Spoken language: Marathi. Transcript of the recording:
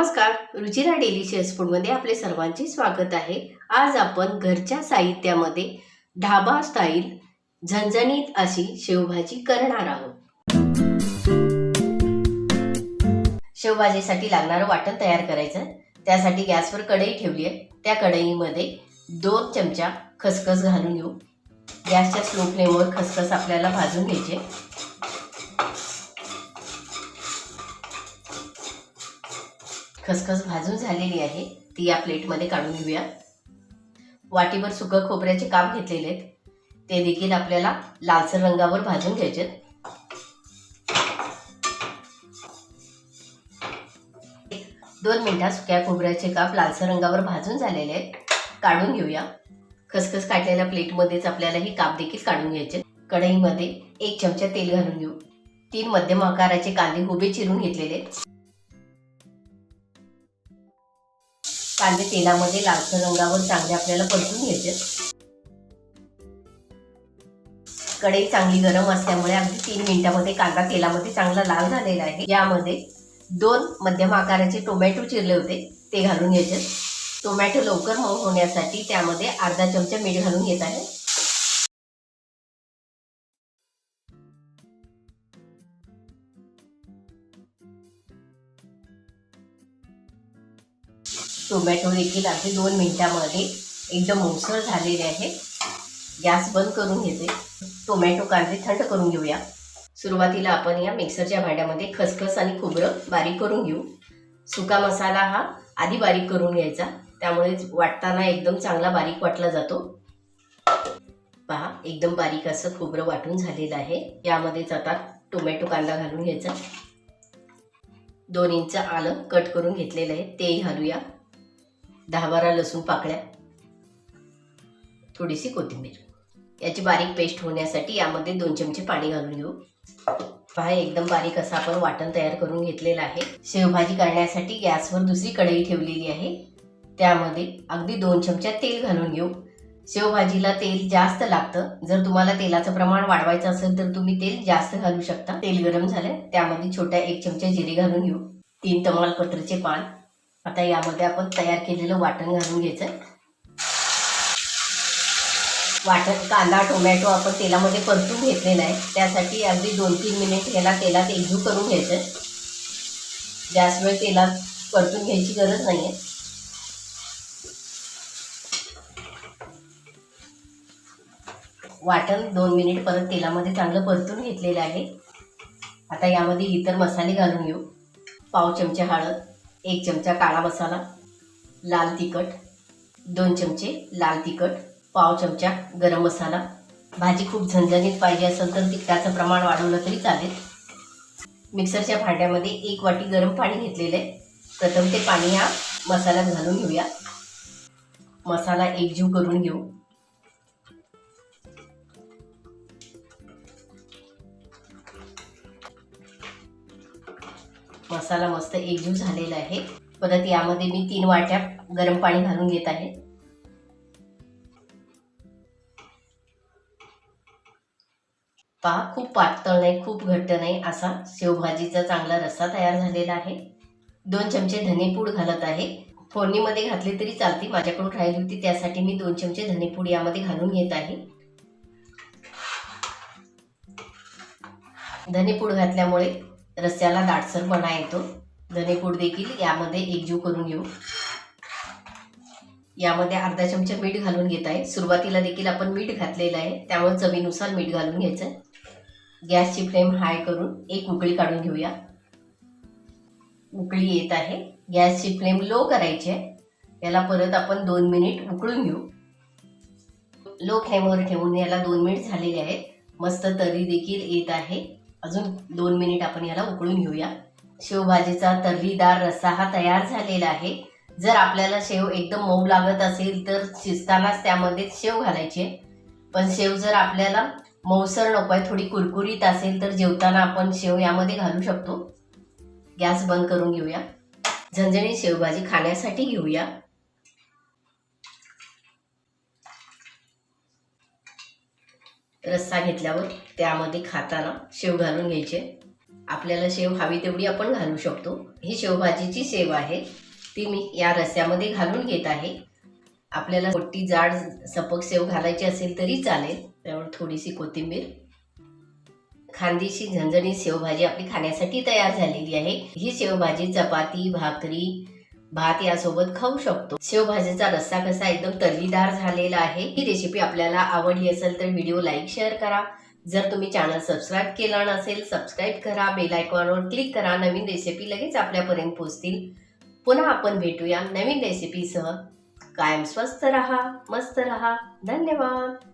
नमस्कार रुचिरा डेलिशियस फूडमध्ये आपले सर्वांचे स्वागत आहे. आज आपण घरच्या साहित्यामध्ये ढाबा स्टाईल झणझणीत अशी शेवभाजी करणार आहोत. शेवभाजीसाठी लागणारं वाटण तयार करायचं. त्यासाठी गॅसवर कढई ठेवली आहे. त्या कढईमध्ये दोन चमचा खसखस घालून घेऊ. गॅसच्या स्लो फ्लेमवर खसखस आपल्याला भाजून घ्यायचे खसखस भाजून झालेली आहे ती या प्लेटमध्ये काढून घेऊया. वाटीवर सुकं खोबऱ्याचे काप घेतलेले आहेत. ते देखील आपल्याला लालसर रंगावर भाजून घ्यायचे दोन मिनिटात सुक्या खोबऱ्याचे काप लालसर रंगावर भाजून झालेले आहेत. काढून घेऊया. खसखस काढलेल्या प्लेटमध्येच आपल्याला हे काप देखील काढून घ्यायचे कढईमध्ये एक चमचा तेल घालून घेऊ. तीन मध्यम आकाराचे कांदे उभे चिरून घेतलेले कांदे तेलामध्ये लालसर रंगावर चांगले आपल्याला परतून घ्यायचे कढई चांगली गरम असल्यामुळे अगदी तीन मिनिटामध्ये कांदा तेलामध्ये चांगला लाल झालेला आहे. यामध्ये दोन मध्यम आकाराचे टोमॅटो चिरले होते ते घालून घ्यायचे टोमॅटो लवकर मऊ होण्यासाठी त्यामध्ये अर्धा चमचा मीठ घालून घेत आहे. टोमॅटो देखील अगदी दोन मिनटामध्ये एकदम मोसळ झालेले आहे. गॅस बंद करून घेते. टोमॅटो कांदे थंड करून घेऊया. सुरुवातीला आपण या मिक्सरच्या भांड्यामध्ये खसखस आणि खोबरं बारीक करून घेऊ. सुका मसाला हा आधी बारीक करून घ्यायचा. त्यामुळे वाटताना एकदम चांगला बारीक वाटला जातो. पहा एकदम बारीक असं खोबरं वाटून झालेलं आहे. यामध्येच आता टोमॅटो कांदा घालून घ्यायचा. दोन इंच आलं कट करून घेतलेलं आहे. तेही घालूया. दहा बारा लसूण पाकळ्या थोडीशी कोथिंबीर. याची बारीक पेस्ट होण्यासाठी यामध्ये दोन चमचे पाणी घालून घेऊ. पहा एकदम बारीक असं आपण वाटण तयार करून घेतलेलं आहे. शेवभाजी करण्यासाठी गॅसवर दुसरी कढई ठेवलेली आहे. त्यामध्ये अगदी दोन चमचा तेल घालून घेऊ. शेवभाजीला तेल जास्त लागतं. जर तुम्हाला तेलाचं प्रमाण वाढवायचं असेल तर तुम्ही तेल जास्त घालू शकता. तेल गरम झालं त्यामध्ये छोट्या एक चमचा जिरे घालून घेऊ. तीन तमालपत्रीचे पान. आता यामध्ये आपण तयार केलेलं वाटण घालून घ्यायचं. वाटण कांदा टोमॅटो आपण तेलामध्ये परतून घेतलेला आहे. त्यासाठी अगदी दोन तीन मिनिट ह्याला तेलात एकजू करून घ्यायचं. जास्त वेळ तेलात परतून घ्यायची गरज नाही आहे वाटण दोन मिनिट परत तेलामध्ये चांगलं परतून घेतलेलं आहे. आता यामध्ये इतर मसाले घालून घेऊ. पाव चमचे हळद एक चमचा काळा मसाला लाल तिखट दोन चमचे लाल तिखट पाव चमचा गरम मसाला. भाजी खूप झणझणीत पाहिजे असेल तर तिखटाचं प्रमाण वाढवलं तरी चालेल. मिक्सरच्या भांड्यामध्ये एक वाटी गरम पाणी घेतलेलं आहे. प्रथम ते पाणी ह्या मसाल्यात घालून घेऊया. मसाला एकजीव करून घेऊ. मसाला मस्त एकजीव झालेला आहे. परत यामध्ये मी तीन वाट्या गरम पाणी घालून घेत आहे. पहा खूप पातळ नाही खूप घट्ट नाही असा शेवभाजीचा चांगला रस्सा तयार झालेला आहे. दोन चमचे धनेपूड घालत आहे. फोडणीमध्ये घातली तरी चालते माझ्याकडून राहिली होती त्यासाठी मी दोन चमचे धनेपूड यामध्ये घालून घेत आहे. धनेपूड घातल्यामुळे रस्स्याला दाटसरपणा येतो. धनेपूड देखील यामध्ये एकजीव करून घेऊ. यामध्ये अर्धा चमचा मीठ घालून घेत आहे. सुरुवातीला देखील आपण मीठ घातलेलं आहे. त्यामुळे चवीनुसार मीठ घालून घ्यायचं गॅसची फ्लेम हाय करून एक उकळी काढून घेऊया. उकळी येत आहे. गॅसची फ्लेम लो करायची आहे. याला परत आपण दोन मिनिट उकळून घेऊ. लो फ्लेमवर ठेवून याला दोन मिनिट झालेले आहेत. मस्त तरी देखील येत आहे. अजून दोन मिनिट आपण याला उकळून घेऊया. शेवभाजीचा तर्रीदार रस्सा हा तयार झालेला आहे. जर आपल्याला शेव एकदम मऊ लागत असेल तर शिजतानाच त्यामध्ये शेव घालायची पण शेव जर आपल्याला मऊसर नको आहे थोडी कुरकुरीत असेल तर जेवताना आपण शेव यामध्ये घालू शकतो. गॅस बंद करून घेऊया. झणझणी शेवभाजी खाण्यासाठी घेऊया. रस्सा घेतल्यावर त्यामध्ये खाताना शेव घालून घ्यायचे. आपल्याला शेव हवी तेवढी आपण घालू शकतो. ही शेवभाजीची शेव आहे. ती मी या रस्स्यामध्ये घालून घेत आहे. आपल्याला मोठी जाड सपक शेव घालायची असेल तरी चालेल. त्यावर थोडीशी कोथिंबीर. खांदीशी झणझणीत शेवभाजी आपली खाण्यासाठी तयार झालेली आहे. ही शेवभाजी चपाती भाकरी भात यासोबत खाऊ शकतो. शेवभाजीचा रस्सा कसा एकदम तर्रीदार झालेला आहे ही रेसिपी आपल्याला आवडली असेल तर व्हिडिओ लाईक शेअर करा. जर तुम्ही चॅनल सबस्क्राईब केला नसेल सबस्क्राईब करा. बेल आयकॉनवर क्लिक करा. नवीन रेसिपी लगेच आपल्यापर्यंत पोहोचतील. पुन्हा आपण भेटूया नवीन रेसिपीसह कायम स्वस्थ रहा मस्त रहा. धन्यवाद.